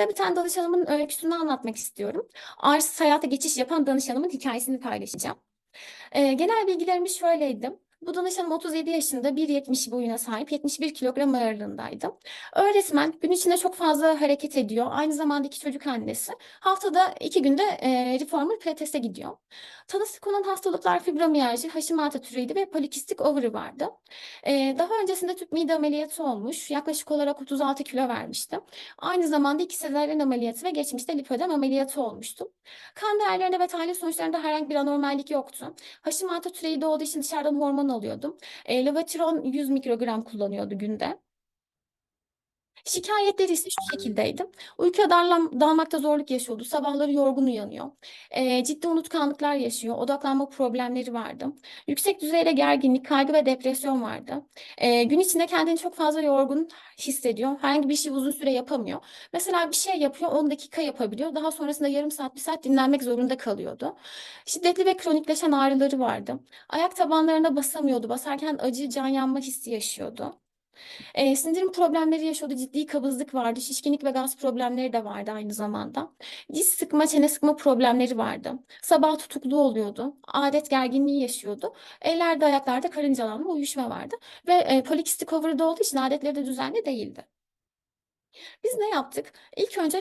de bir tane danışanımın öyküsünü anlatmak istiyorum. Arsız hayata geçiş yapan danışanımın hikayesini paylaşacağım. Ee, genel bilgilerimiz şöyleydi. Bu danışanım 37 yaşında 1.70 boyuna sahip 71 kilogram ağırlığındaydı. Öğretmen gün içinde çok fazla hareket ediyor. Aynı zamanda iki çocuk annesi. Haftada iki günde e, reformer pilatese gidiyor. Tanısı konan hastalıklar fibromiyalji, Hashimoto türüydü ve polikistik ovary vardı. E, daha öncesinde tüp mide ameliyatı olmuş. Yaklaşık olarak 36 kilo vermişti. Aynı zamanda iki sezaryen ameliyatı ve geçmişte lipödem ameliyatı olmuştu. Kan değerlerinde ve tahlil sonuçlarında herhangi bir anormallik yoktu. Hashimoto türeyi olduğu için dışarıdan hormon alıyordum. E, Levotiron 100 mikrogram kullanıyordu günde. Şikayetleri ise şu şekildeydi. Uykuya darlam, dalmakta zorluk yaşıyordu. Sabahları yorgun uyanıyor. E, ciddi unutkanlıklar yaşıyor. Odaklanma problemleri vardı. Yüksek düzeyde gerginlik, kaygı ve depresyon vardı. E, gün içinde kendini çok fazla yorgun hissediyor. Herhangi bir şey uzun süre yapamıyor. Mesela bir şey yapıyor 10 dakika yapabiliyor. Daha sonrasında yarım saat, bir saat dinlenmek zorunda kalıyordu. Şiddetli ve kronikleşen ağrıları vardı. Ayak tabanlarına basamıyordu. Basarken acı, can yanma hissi yaşıyordu. E, sindirim problemleri yaşıyordu. Ciddi kabızlık vardı. Şişkinlik ve gaz problemleri de vardı aynı zamanda. Diz sıkma, çene sıkma problemleri vardı. Sabah tutuklu oluyordu. Adet gerginliği yaşıyordu. Ellerde, ayaklarda karıncalanma, uyuşma vardı. Ve e, polikistik ovary'de olduğu için adetleri de düzenli değildi. Biz ne yaptık? İlk önce